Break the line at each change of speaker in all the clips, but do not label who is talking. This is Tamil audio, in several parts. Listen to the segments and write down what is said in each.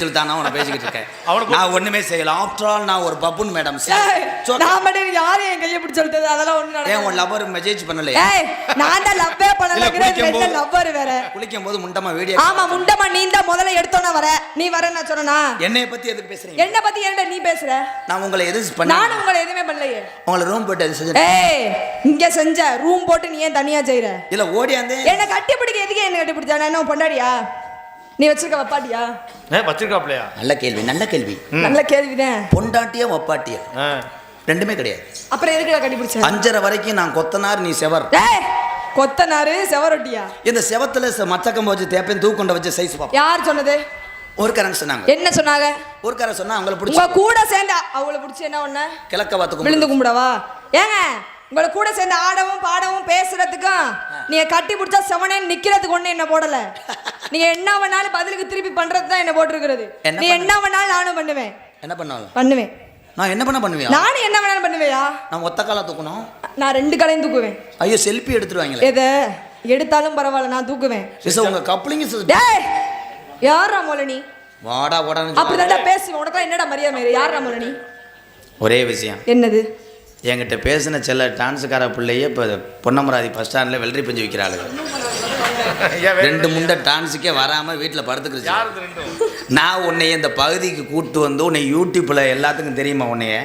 தானா உன பேசிக்கிட்டு இருக்கேன். நான் ஒண்ணுமே செய்யல. ஆஃப்டர் ஆல் நான் ஒரு பப்புன் மேடம்
நான் மட்டும் யாரு என் கையை பிடிச்சு அதெல்லாம் ஒண்ணு
ஏன். உன் லவர் மெசேஜ் பண்ணலையா?
ஏய் நான் தான் லவ்வே பண்ணல. லவ்வர் வேற.
குளிக்கும் போது முண்டமா வீடியோ
ஆமா முண்டமா நீ தான் முதல்ல எடுத்தோன்னா வர நீ வர நான் சொன்னா
என்னைய பத்தி எதுக்கு பேசுறீங்க?
என்ன பத்தி ஏன்டா நீ பேசுற?
நான் உங்களை எது பண்ண
உங்களை எதுவுமே பண்ணலையே.
உங்களை ரூம் போட்டு எது செஞ்சு
ஏய் இங்க செஞ்ச ரூம் போட்டு நீ ஏன் தனியா செய்யற
இல்ல ஓடியாந்தே
என்ன கட்டி பிடிக்க எதுக்கு என்ன கட்டி பிடிச்சா நான் என்ன பொண்டாடியா நீ வச்சிருக்க வப்பாட்டியா?
ஏ வச்சிருக்காப்லையா?
நல்ல கேள்வி நல்ல கேள்வி.
நல்ல கேள்விதான்
பொண்டாட்டியா ஒப்பாட்டியா
ஆ.
ரெண்டுமே கிடையாது.
அப்புறம் எதுக்குடா கட்டி பிடிச்ச
அஞ்சரை வரைக்கும் நான் கொத்தனார் நீ செவர்.
கொத்தனாரு செவரொட்டியா
இந்த செவத்துல மச்சக்கம் வச்சு தேப்பையும் தூக்கொண்ட வச்சு சைஸ்
யார் சொன்னது?
ஒரு கரண்ட் சொன்னாங்க.
என்ன சொன்னாங்க?
ஒரு கரை சொன்னா அவங்கள பிடிச்சி
கூட சேர்ந்தா அவளை பிடிச்சி என்ன ஒண்ணு?
கிழக்க பார்த்துக்கும்
விழுந்து கும்பிடவா? ஏங்க உங்களை கூட சேர்ந்து ஆடவும் பாடவும் பேசுறதுக்கும் நீங்க கட்டி பிடிச்சா செவனே நிக்கிறதுக்கு ஒண்ணு என்ன போடல? நீங்க என்ன வேணாலும் பதிலுக்கு திருப்பி பண்றது தான் என்ன போட்டிருக்கிறது. நீ? என்ன வேணாலும் நானும் பண்ணுவேன்.
என்ன பண்ணாலும்
பண்ணுவேன்.
நான் என்ன பண்ண பண்ணுவியா?
நானும் என்ன வேணாலும் பண்ணுவேயா?
நான் ஒத்த கால தூக்கணும்.
நான் ரெண்டு கலையும் தூக்குவேன்.
ஐயோ செல்ஃபி எடுத்துருவாங்களே.
எதை? எடுத்தாலும் பரவாயில்ல நான் தூக்குவேன்.
உங்க கப்ளிங்
டேய்! யாரா மோல நீ
வாடா வாடான்னு
அப்படிதான்டா பேசுவேன். உனக்கெல்லாம் என்னடா மரியாதை யாரா மோல நீ
ஒரே விஷயம்.
என்னது?
என்கிட்ட பேசின செல்ல டான்ஸுக்கார பிள்ளையே இப்போ பொன்னமராதி பஸ் ஸ்டாண்டில் வெள்ளரி பஞ்சு விற்கிறாளுங்க ரெண்டு முண்டை டான்ஸுக்கே வராமல் வீட்டில் படுத்துக்கிச்சு நான் உன்னைய இந்த பகுதிக்கு கூட்டு வந்து உன்னை யூடியூப்பில் எல்லாத்துக்கும் தெரியுமா உன்னைய?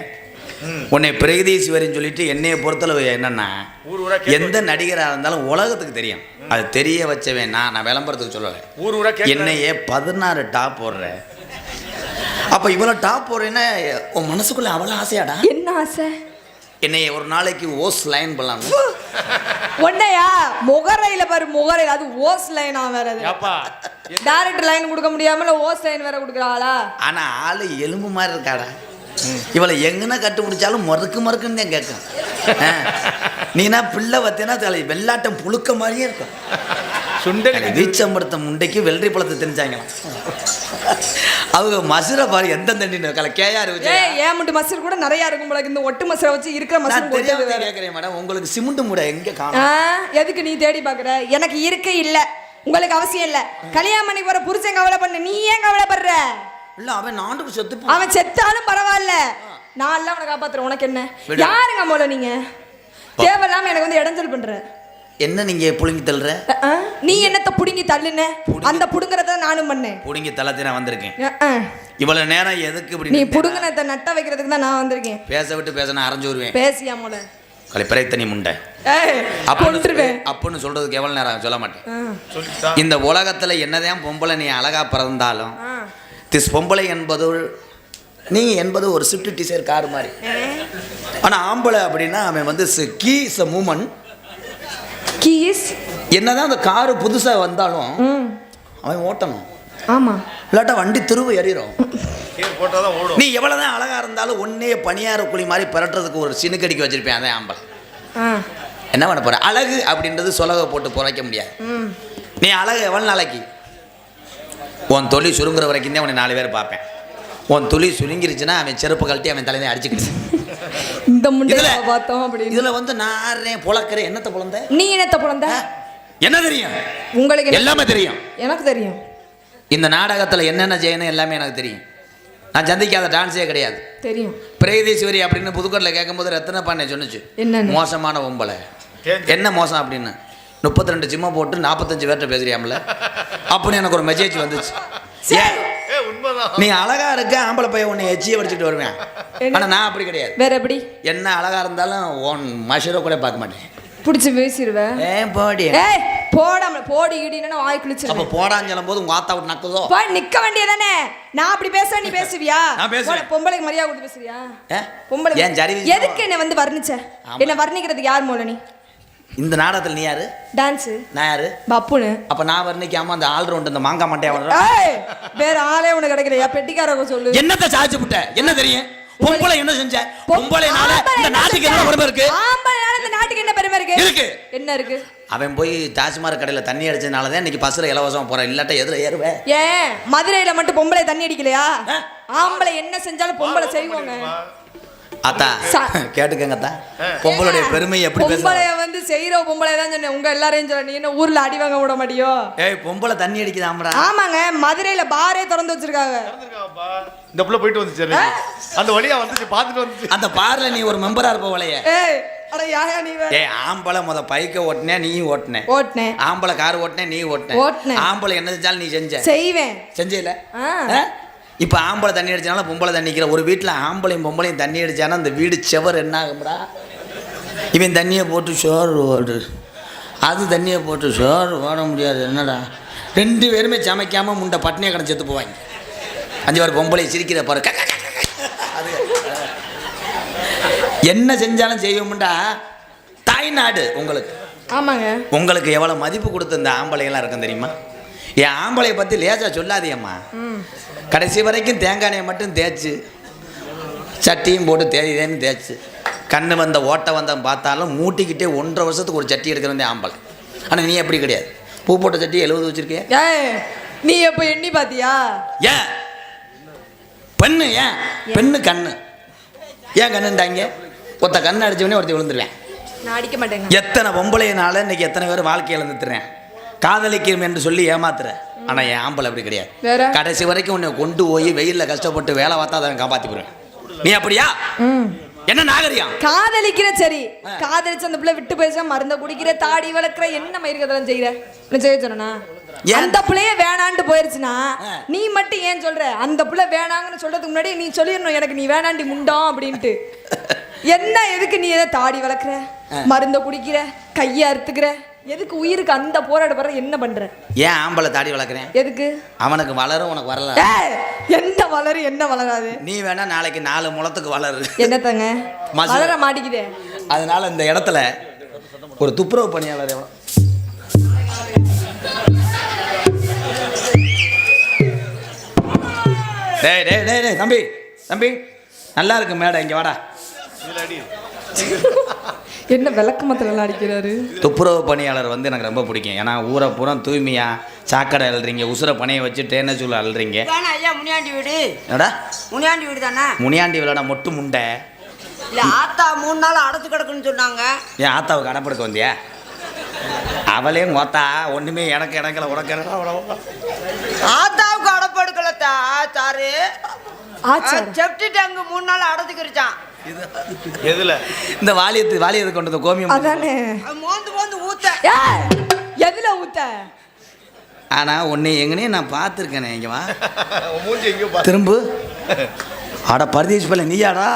உன்னை பிரகதீஸ்வரின்னு சொல்லிட்டு என்னைய பொறுத்தளவு என்னன்னா
ஊர் ஊரா கேட்க
எந்த நடிகராக இருந்தாலும் உலகத்துக்கு தெரியும். அது தெரிய வச்சவன் நான் நான் விளம்பரத்துக்கு சொல்லலை.
ஊர் ஊரா கேட்க
என்னையே பதினாறு டாப் போடுற. அப்போ இவ்வளோ டாப் போடுறேன்னா உன் மனசுக்குள்ள அவ்வளோ ஆசையாடா?
என்ன ஆசை?
என்னைய ஒரு நாளைக்கு ஓஸ் லைன் பண்ணலாம்.
ஒன்னையா முகரையில பாரு முகரையில அது ஓஸ் லைனா வேற டைரக்ட் லைன் கொடுக்க முடியாமல ஓஸ் லைன் வேற கொடுக்குறாளா
ஆனா ஆளு எலும்பு மாதிரி இருக்காடா. இவளை எங்கன கட்டு முடிச்சாலும் மறுக்கு மறுக்குன்னு தான் கேட்கும். நீனா பிள்ளை வத்தேன்னா தலை வெள்ளாட்டம் புழுக்க மாதிரியே இருக்கும்.
சுண்டல்
வீச்சம்படுத்த முண்டைக்கு வெள்ளரி பழத்தை தெரிஞ்சாங்களாம் அவங்க மசுரை பாரு எந்த தண்டி இருக்கல கேஆர்
ஏய் ஏன் மட்டும் மசர் கூட நிறைய இருக்கும் போல. இந்த ஒட்டு மசரை வச்சு இருக்கிற மசர்
தெரியாம கேட்குறேன் மேடம். உங்களுக்கு சிமெண்ட் மூடை எங்க காணும்?
எதுக்கு நீ தேடி பாக்குற? எனக்கு இருக்கு இல்ல. உங்களுக்கு அவசியம் இல்ல. கல்யாணம் பண்ணி போற புருஷன் கவலை பண்ணு நீ ஏன் கவலைப்படுற?
இல்ல அவன் நாண்டுக்கு செத்து
அவன் செத்தாலும் பரவாயில்ல. நான் எல்லாம் அவனை காப்பாத்துறேன். உனக்கு என்ன. யாருங்க போல நீங்க? தேவையில்லாம எனக்கு வந்து இடைஞ்சல் பண்ற.
என்ன நீங்க புழுங்கி தள்ளுற.
நீ என்னத்த புடுங்கி தள்ளுன? அந்த புடுங்கறத நானும் பண்ணேன்.
புடுங்கி தள்ளத்தை நான் வந்திருக்கேன். இவ்வளவு நேரம் எதுக்கு இப்படி
நீ
நின்னேன்னா,
புடுங்கினத நட்ட வைக்கிறதுக்கு தான் நான் வந்திருக்கேன்.
பேச விட்டு பேச நான் அரைஞ்சு வருவேன்.
பேசியா மோல
கழிப்பறை தனி முண்டை. அப்படின்னு சொல்றதுக்கு எவ்வளவு நேரம்? சொல்ல மாட்டேன். இந்த உலகத்துல என்னதான் பொம்பளை நீ அழகா பிறந்தாலும். திஸ் பொம்பளை என்பது நீ என்பது ஒரு ஸ்விஃப்ட் டிசைர் கார் மாதிரி.
அஹ்.
ஆனா ஆம்பளை அப்படின்னா அவன் வந்து key is a moment
keys
என்னதான் அந்த காரு புதுசா வந்தாலும் அவன் ஓட்டணும்.
ஆமா.
இல்லாட்டா வண்டி திருவு எறிகிறோம்
கீர் போட்டால் தான் ஓடும்.
நீ எவ்வளவுதான் அழகா இருந்தாலும் ஒன்னே பணியார குழி மாதிரி பரட்டுறதுக்கு ஒரு சினுக்கடிக்க வச்சிருப்பேன் அதான் ஆம்பளை என்ன பண்ண போற? அழகு அப்படின்றது சொலக போட்டு புதைக்க முடியாது.
ம்.
நீ அழகு எவ்வளோ நாளைக்கு? உன் தொழில் சுருங்குற வரைக்கும் தான் உன்னை நாலு பேர் பார்ப்பேன். உன் தொழில் சுருங்கிருச்சுன்னா அவன் செருப்பு கழட்டி அவன் தலையை அடிச்சுக்கிட்டு
இந்த முண்டையில பார்த்தோம் அப்படின்னு.
இதுல வந்து நான் ஆடுறேன் புழக்கிறேன். என்னத்தை புலந்த?
நீ என்னத்த பிறந்த
என்ன தெரியும்?
உங்களுக்கு என்ன-
எல்லாமே தெரியும்.
எனக்கு தெரியும்.
இந்த நாடகத்தில் என்னென்ன செய்யணும் எல்லாமே எனக்கு தெரியும். நான் சந்திக்காத டான்ஸே கிடையாது.
தெரியும்.
பிரகதீஸ்வரி அப்படின்னு புதுக்கோட்டில் கேட்கும்போது ரத்தன பாண்டே சொன்னுச்சு.
என்னன்னு?
மோசமான பொம்பளை என்ன மோசம் அப்படின்னு? முப்பத்தி ரெண்டு சிம்மா போட்டு நாற்பத்தஞ்சு பேர்கிட்ட பேசுறியாம்ல? அப்படின்னு எனக்கு ஒரு மெசேஜ் வந்துச்சு. நீ அழகா இருக்க ஆம்பளை பையன் உன்னை எச்சியை வடிச்சிட்டு வருவேன்.
என்ன?
ஆனா நான் அப்படி கிடையாது.
வேற எப்படி?
என்ன அழகா இருந்தாலும் உன் மஷரை கூட பார்க்க மாட்டேன்.
புடிச்சு பேசிடுவேன்
ஏன் போடி.
ஏய் போடாம போடி இடின்னு வாய்
அப்ப
கிழிச்சிருவேன்
போடான்னு சொல்லும் போது உங்க ஆத்தா விட்டு நக்குதோ?
போய் நிக்க வேண்டியதானே நான் அப்படி பேசுறேன் நீ பேசுவியா?
நான் பேசுவேன்.
பொம்பளைக்கு மரியாதை கொடுத்து பேசுறியா? பொம்பளை
ஏன் ஜரி
எதுக்கு என்ன வந்து வர்ணிச்ச. என்ன வர்ணிக்கிறதுக்கு யார் மோல நீ
இந்த நாடகத்தில் நீ யாரு?
டான்ஸ்.
நான் யாரு?
பப்புனு.
அப்ப நான் வர்ணிக்காம அந்த ஆல் ரவுண்ட் இந்த மாங்காய் மண்டையா
வேற ஆளே உனக்கு கிடைக்கலையா? பெட்டிக்காரங்க சொல்லு.
என்னத்தை சாதிச்சு விட்ட என்ன தெரியும்? பொம்பளை என்ன செஞ்ச? பொம்பளைனால இந்த நாட்டுக்கு என்ன? பெருமை இருக்கு?
ஆம்பளைனால இந்த நாட்டுக்கு என்ன பெருமை இருக்கு?
இருக்கு.
என்ன இருக்கு?
அவன் போய் டாஸ்மாக் கடையில் தண்ணி அடிச்சதுனால தான் இன்னைக்கு பஸ்ஸில் இலவசம் போறான். இல்லாட்ட எதிர ஏறுவேன்
ஏன்? மதுரையில மட்டும் பொம்பளை தண்ணி அடிக்கலையா? ஆம்பளை என்ன செஞ்சாலும் பொம்பளை செய்வாங்க.
அத்தா
சா-
கேட்டுக்கங்க அத்தா. பொம்பளுடைய பெருமை எப்படி
பொம்பளைய வந்து செய்யற பொம்பளை தான் சொன்னேன். உங்க எல்லாரையும் சொல்ல நீ என்ன ஊர்ல அடி வாங்க விட மாட்டியோ?
ஏய் பொம்பளை தண்ணி அடிக்குதாம்டா.
ஆமாங்க மதுரையில பாரே திறந்து வச்சிருக்காங்க.
இந்த புள்ள போயிட்டு வந்துச்சு. அந்த வழியா வந்துச்சு பார்த்துட்டு வந்துச்சு.
அந்த பார்ல நீ ஒரு மெம்பரா இருப்ப வளைய
நீ
ஏய் ஆம்பளை முத பைக்க ஓட்டுனே நீயும் ஓட்டுனே.
ஓட்டுனேன்
ஆம்பளை கார் ஓட்டுனே நீ ஓட்டுனே.
ஓட்டுனேன்.
ஆம்பளை என்ன செஞ்சாலும் நீ செஞ்ச.
செய்வேன்.
செஞ்சல. இப்போ ஆம்பளை தண்ணி அடிச்சாலும் பொம்பளை தண்ணி நிற்கிற ஒரு வீட்டில் ஆம்பளையும் பொம்பளையும் தண்ணி அடிச்சானா அந்த வீடு செவர் என்ன ஆகும்டா? இவன் தண்ணியை போட்டு சோறு ஓடு. அது தண்ணியை போட்டு சோறு ஓட முடியாது. என்னடா? ரெண்டு பேருமே சமைக்காம முண்டை பட்னியை கடை செத்து போவாங்க. அஞ்சு பேர் பொம்பளை சிரிக்கிற பாரு. அது என்ன செஞ்சாலும் செய்வோம்டா. தாய்நாடு உங்களுக்கு.
ஆமாங்க.
உங்களுக்கு எவ்வளோ மதிப்பு கொடுத்த இந்த ஆம்பளைங்களாம் இருக்கும் தெரியுமா? என் ஆம்பளையை பற்றி லேசாக சொல்லாதேம்மா கடைசி வரைக்கும் தேங்காய் மட்டும் தேய்ச்சி சட்டியும் போட்டு தேதிதேன்னு தேய்ச்சி. கண்ணு வந்த ஓட்டை வந்த பார்த்தாலும் மூட்டிக்கிட்டே ஒன்றரை வருஷத்துக்கு ஒரு சட்டி எடுக்கிறதே ஆம்பளை. ஆனால் நீ எப்படி கிடையாது. பூ போட்ட சட்டி எழுபது வச்சிருக்கே
ஏய் நீ எப்ப எண்ணி பாத்தியா?
ஏன்? பெண்ணு ஏன்? பெண்ணு கண்ணு. ஏன் கண்ணுண்டாங்க ஒருத்த கண்ணு அடிச்சவனே ஒருத்தி விழுந்துருவேன்.
நான் அடிக்க மாட்டேங்க.
எத்தனை பொம்பளையினால இன்னைக்கு எத்தனை பேர் வாழ்க்கை இழந்துட்டுறேன். காதலிக்கிறோம் என்று சொல்லி ஏமாத்துற. ஆனால் என் ஆம்பளை அப்படி கிடையாது. கடைசி வரைக்கும் உன்னை கொண்டு போய் வெயிலில் கஷ்டப்பட்டு வேலை பார்த்தா அதை காப்பாற்றி போடுவேன் நீ அப்படியா? என்ன நாகரிகம்?
காதலிக்கிற சரி. காதலிச்சு அந்த பிள்ளை விட்டு போயிச்சா மருந்த குடிக்கிற தாடி வளர்க்குற என்ன மயிர்கதெல்லாம் செய்யற நான் செய்ய சொன்னா? அந்த பிள்ளைய வேணான்ட்டு போயிருச்சுன்னா
ஆ.
நீ மட்டும் ஏன் சொல்ற? அந்த பிள்ளை வேணாங்கன்னு சொல்றதுக்கு முன்னாடி நீ சொல்லிடணும் எனக்கு நீ வேணாண்டி முண்டோம் அப்படின்ட்டு. என்ன எதுக்கு நீ எதை தாடி வளர்க்குற? மருந்த குடிக்கிற? கையை அறுத்துக்கிற? எதுக்கு உயிருக்கு அந்த போராட போற என்ன பண்ற?
ஏன் ஆம்பளை தாடி வளர்க்குறேன்?
எதுக்கு?
அவனுக்கு வளரும் உனக்கு வரல.
என்ன வளரும் என்ன வளராது?
நீ வேணா நாளைக்கு நாலு முளத்துக்கு வளரு.
என்னத்தங்க? வளர மாட்டேங்குதே
அதனால இந்த இடத்துல ஒரு துப்புரவு பணியாளர் எவ்வளோ டேய் டேய் டேய் டேய் தம்பி தம்பி. நல்லா இருக்கு மேடம் இங்கே வாடா.
என்ன விளக்கமத்துல அடிக்கிறாரு?
துப்புரவு பணியாளர் வந்து எனக்கு ரொம்ப பிடிக்கும். ஏன்னா ஊரை பூரா தூய்மையா சாக்கடை அழுறீங்க உசுர பணியை வச்சு டேன சூழல் அழுறீங்க
ஐயா முனியாண்டி வீடு?
என்னடா?
முனியாண்டி வீடு தானே
முனியாண்டி விளையாட மொட்டு முண்டை.
இல்ல ஆத்தா மூணு நாள் அடைச்சு கிடக்குன்னு சொன்னாங்க.
என் ஆத்தாவுக்கு அடப்படுக்க வந்தியா? அவளே மொத்தா ஒன்றுமே எனக்கு எனக்கல உனக்கு
ஆத்தாவுக்கு அடப்படுக்கலத்தா சாரு.
ஆச்சா
செப்டி டேங்க் மூணு நாள் அடைச்சுக்கிருச்சான்
எதுல?
இந்த வாலியத்து வாலியத்தை கொண்டு வந்து கோமியம்
அதானே.
அது மோந்து மோந்து ஊத்த.
எதுல ஊத்த?
ஆனால் உன்னை எங்கனே நான் பார்த்துருக்கேனே இங்கே வா. திரும்ப. அட பரதேஷ் பிள்ளை நீயாடா?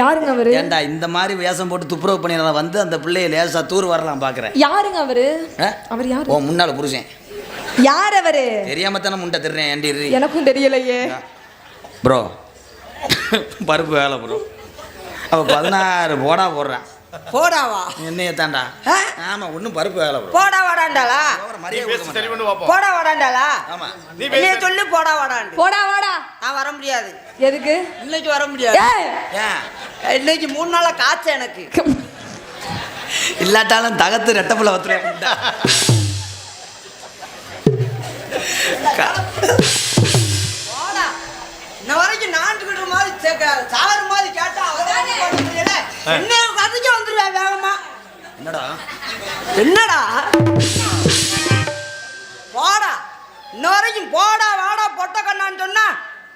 யாருங்க அவரு?
ஏன்டா இந்த மாதிரி வேஷம் போட்டு துப்புரவு பண்ணிடலாம் வந்து அந்த பிள்ளைய லேசா தூர் வரலாம் பார்க்குறேன்
யாருங்க அவரு? அவர் யாரு?
ஓ முன்னாள் புருஷன்.
யார் அவரு?
தெரியாம தானே முண்டை திருறேன் ஏண்டி
எனக்கும் தெரியலையே.
ப்ரோ பருப்பு வேலை ப்ரோ. அவ பதினாறு போடா போடுறான்.
போடாவா?
என்னைய தாண்டா? ஆமா ஒன்றும் பருப்பு வேலை
போடா வாடாண்டாளா போடா வாடாண்டாளா
ஆமா.
நீ
என்னைய சொல்லி போடா வாடாண்டு
போடா வாடா.
நான் வர முடியாது.
எதுக்கு?
இன்னைக்கு வர முடியாது. இன்னைக்கு மூணு நாளா காய்ச்ச எனக்கு.
இல்லாட்டாலும் தகத்து ரெட்டப்புல வத்துறேன்
போடா. இன்ன வரைக்கும் நாட்டுக்கிட்ட மாதிரி சே- சாவர மாதிரி கேட்டா என்ன வேகமா.
என்னடா?
என்னடா? போடா இன்ன வரைக்கும் போடா வாடா பொட்ட கண்ணான்னு சொன்னா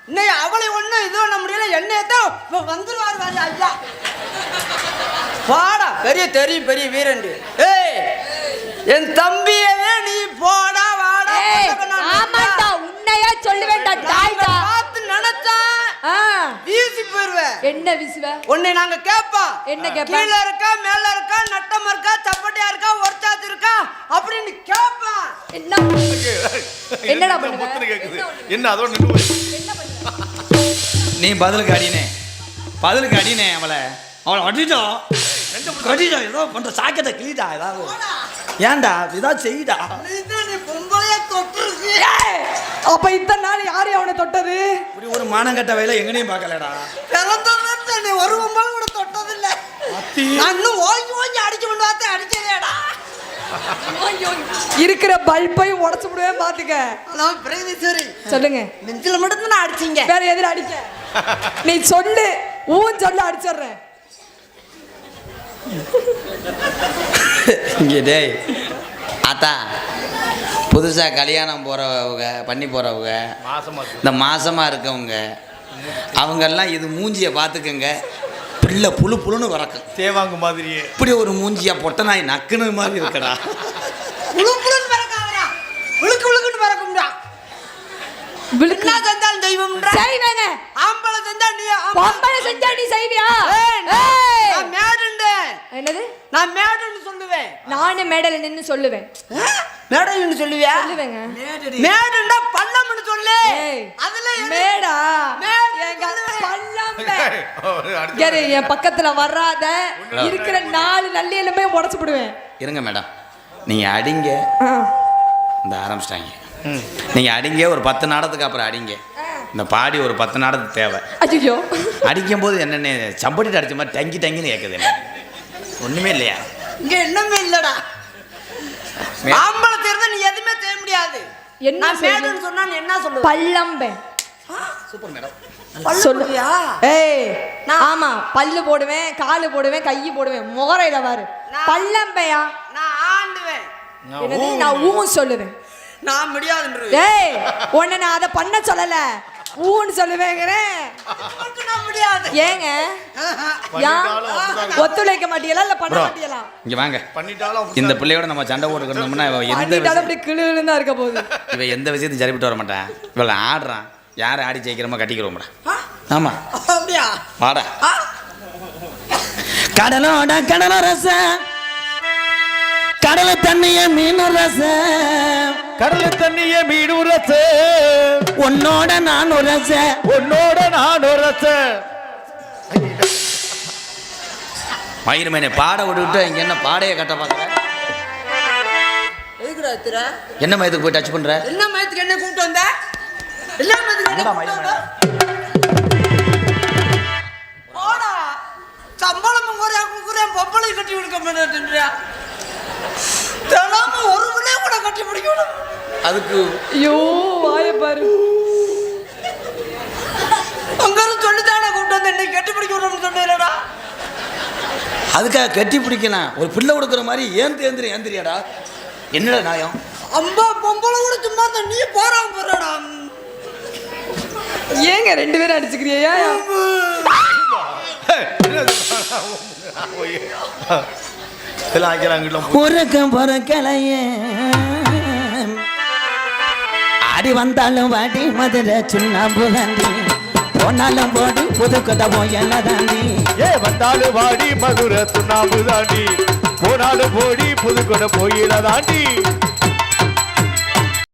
இன்னைக்கு அவளை ஒன்றும் இது பண்ண முடியல. என்னையத்தான் வந்துருவார் வாரு ஐயா. போடா பெரிய தெரியும் பெரிய வீரண்டு ஏய் என் தம்பியவே
என்ன விசுவ?
உன்னை நாங்க கேட்போம்.
என்ன கேட்ப?
கீழ இருக்கா மேல இருக்கா நட்டம் இருக்கா சப்பட்டியா இருக்கா ஒருத்தாத்து இருக்கா அப்படின்னு கேட்பேன்
என்ன என்னடா பண்ணுவ?
கேக்குது என்ன அதோட நின்று போய்
நீ பதிலுக்கு அடினே. பதிலுக்கு அடினே அவளை. அவளை அடிட்டோம் அடிட்டோம் ஏதோ பண்ற சாக்கத்தை கிளிடா ஏதாவது. ஏன்டா?
தொட்டுருக்கு.
ஏய், அப்ப இத்தனை நாள் யாரு அவனை தொட்டது?
இப்படி ஒரு மானங்கட்ட வேலை எங்கனையும் பார்க்கலடா.
பிறந்ததுல நீ ஒரு பொம்பளை கூட தொட்டதில்ல? நான் இன்னும் ஓங்கி ஓங்கி அடிச்சு கொண்டு வார்த்தை அடிச்சதேடா.
இருக்கிற பல்பையும் உடச்சு விடுவே பாத்துக்க.
ஹலோ பிரகதீஸ்வரி
சொல்லுங்க.
நெஞ்சில மட்டும் தான் அடிச்சீங்க?
வேற எதிர அடிக்க? நீ சொல்லு ஊன் சொல்ல அடிச்சிடுறேன்.
இங்கே டேய் ஆத்தா புதுசாக கல்யாணம் போகிறவங்க பண்ணி போகிறவங்க
மாசமா.
இந்த மாசமாக இருக்கவங்க அவங்கெல்லாம் இது மூஞ்சியை பார்த்துக்கங்க. பிள்ளை புழு புழுன்னு வரக்கும்
தேவாங்கு மாதிரியே.
இப்படி ஒரு மூஞ்சியா பொட்ட நாய் நக்குன மாதிரி இருக்கடா.
புழு புழுன்னு பறக்கும்டா
செய்வேங்க
ஆம்பளை நீ ஆம்பளை.
செஞ்சா நீ செய்வியா?
நான் மேடுண்டு
என்னது?
நான் மேடுன்னு சொல்லுவேன்.
நானு மேடல நின்னு சொல்லுவேன்.
மேடைன்னு சொல்லுவியா?
சொல்லுவேங்க.
மேடுண்டா பள்ளம்னு சொல்லு. அதுல?
மேடா?
மேடு.
என் பக்கத்துல வராத இருக்கிற நாலு நல்லி எலும்பே உடச்சு போடுவேன்.
இருங்க மேடம். நீங்கள் அடிங்க. இந்த ஆரம்பிச்சிட்டாங்க. நீங்கள் அடிங்க ஒரு பத்து நாடத்துக்கு அப்புறம் அடிங்க. இந்த பாடி ஒரு பத்து நாடத்துக்கு தேவை.
ஐயோ
அடிக்கும்போது என்னென்ன சம்பட்டிட்டு அடிச்ச மாதிரி டங்கி டங்கின்னு கேட்குது என்ன? ஒன்றுமே இல்லையா?
இங்க என்னமே இல்லடா. ஆம்பளை தெரிஞ்சா நீ எதுவுமே செய்ய முடியாது.
என்ன
நான்
செய்ய-
மேடுன்னு சொன்னா நீ என்ன சொல்லுவ?
பள்ளம்பே
சூப்பர் மேடம்.
பல்லு
சொல்லு.
போடுவியா?
ஏய் ஆமா பல்லு போடுவேன் காலு போடுவேன் கை போடுவேன் முகரையில பாரு.
நான்-
பள்ளம்பையா
நான் ஆண்டுவேன்.
என்னது? நான் ஊ சொல்லுவேன்.
நான் முடியாதுன்ற
ஏய் உன்னை நான் அதை பண்ண சொல்லல. ஊன்னு சொல்லுவேங்கிறேன்.
நான் முடியாது.
ஏங்க. ஒத்துழைக்க மாட்டீங்களா இல்ல பண்ண மாட்டீங்களா
இங்கே வாங்க.
பண்ணிட்டாலும்
இந்த பிள்ளையோட நம்ம சண்டை போட்டுக்கணும்னா இவ எந்த
அப்படி கிளு தான் இருக்க போகுது.
இவ எந்த விஷயத்தையும் சரிப்பட்டு வர மாட்டான். இவளை ஆடுறான். யார் ஆடி ஜெயிக்கிறோமோ கட்டிக்கிறோம்டா? ஆமாம்
அப்படியா?
வாடா? கடலோட கடல ரசம் கடல தண்ணிய மீன் ரசம்
கடல தண்ணிய மீன் உரச
உன்னோட நான் ரச.
உன்னோட நான் உரச
மயிர்மேனை பாட விட்டுவிட்டு இங்க என்ன பாடையை கட்ட
திர
என்ன மயத்துக்கு போய் டச் பண்ற?
என்ன மயத்துக்கு என்ன கூப்பிட்டு வந்த? வந்த போடா. சம்பளம் குறையா குறையா பொம்பளை கட்டி கொடுக்க மாட்டேன்றியா தினமும் ஒரு பிள்ளைய கூட கட்டி பிடிக்கணும்
அதுக்கு
ஐயோ வாய பாரு.
அங்கிருந்து சொல்லித்தானே கூப்பிட்டு வந்து என்னை கட்டி பிடிக்கணும்னு சொன்னேடா
அதுக்காக கட்டி பிடிக்கலாம் ஒரு பிள்ளை கொடுக்குற மாதிரி ஏன் தேந்திரி ஏந்திரியாடா. என்னடா நியாயம்?
அம்பா பொம்பளை கூட சும்மா நீ போறாம போறடா.
ஏங்க ரெண்டு பேரும் அடிச்சுக்கிறியா?
உறக்கம் பொறுக்கலையே. ஆடி வந்தாலும் வாடி மதுரை சுண்ணாம்பு தாண்டி. போனாலும் போடி புதுக்கோட்டை போய் என்ன தாண்டி.
ஏ வந்தாலும் வாடி மதுரை சுண்ணாம்பு தாண்டி. போனாலும் போடி புதுக்கொடை போயிட தாண்டி.